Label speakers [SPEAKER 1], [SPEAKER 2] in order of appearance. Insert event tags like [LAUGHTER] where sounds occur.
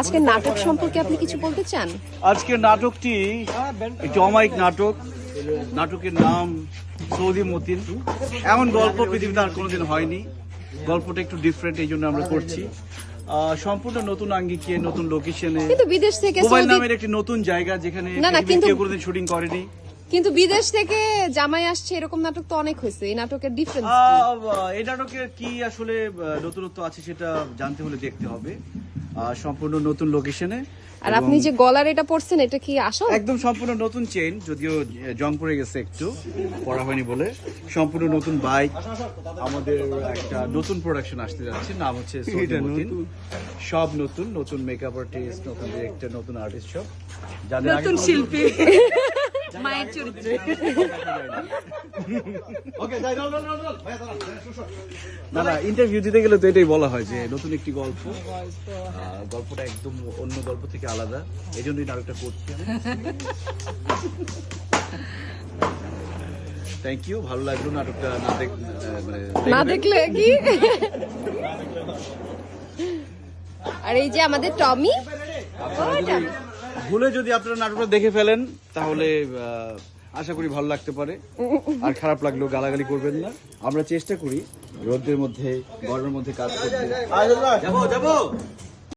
[SPEAKER 1] আজকে নাটক সম্পর্কে আপনি কিছু বলতে চান?
[SPEAKER 2] আজকের নাটকটি একটি অমায়িক নাটক। নাটকের নাম সৌদি মতিন। এমন গল্প পৃথিবীতে আর কোনোদিন হয়নি। গল্পটা একটু ডিফারেন্ট এই জন্য আমরা করছি। সম্পূর্ণ নতুন আঙ্গিকে নতুন লোকেশনে
[SPEAKER 1] কিন্তু বিদেশ থেকে
[SPEAKER 2] মোবাইল নামের একটি নতুন জায়গা যেখানে কেউ কোনোদিন শুটিং করেনি।
[SPEAKER 1] কিন্তু বিদেশ থেকে জামাই আসছে এরকম নাটক তো অনেক হয়েছে। এই নাটকের ডিফারেন্স
[SPEAKER 2] এই নাটকের কি আসলে নতুনত্ব আছে সেটা জানতে হলে দেখতে হবে। সম্পূর্ণ নতুন লোকেশনে
[SPEAKER 1] আর আপনি যে গলার এটা পড়ছেন এটা কি আসল?
[SPEAKER 2] একদম সম্পূর্ণ নতুন চেইন যদিও জং পড়ে গেছে একটু পড়া হয়নি বলে। সম্পূর্ণ নতুন বাইক আমাদের একটা নতুন প্রোডাকশন আসতে যাচ্ছে নাম হচ্ছে সব নতুন নতুন মেকআপ আর্টিস্ট নতুন ডিরেক্টর নতুন আর্টিস্ট সব। কোনো-
[SPEAKER 1] শিল্পী। [LAUGHS] [LAUGHS] মায়ের চরিত্রে।
[SPEAKER 2] না না ইন্টারভিউ দিতে গেলে তো এটাই বলা হয় যে নতুন একটি গল্প। গল্পটা একদম অন্য গল্প থেকে আলাদা। এই জন্যই নাটকটা করছি থ্যাংক ইউ ভালো লাগল নাটকটা না দেখ মানে
[SPEAKER 1] না দেখলে। কি? [LAUGHS] আর এই যে আমাদের টমি?
[SPEAKER 2] ভুলে যদি আপনারা নাটকটা দেখে ফেলেন, তাহলে আশা করি ভালো লাগতে পারে। আর খারাপ লাগলেও গালাগালি করবেন না। আমরা চেষ্টা করি রোদের মধ্যে, গরমের মধ্যে কাজ করতে।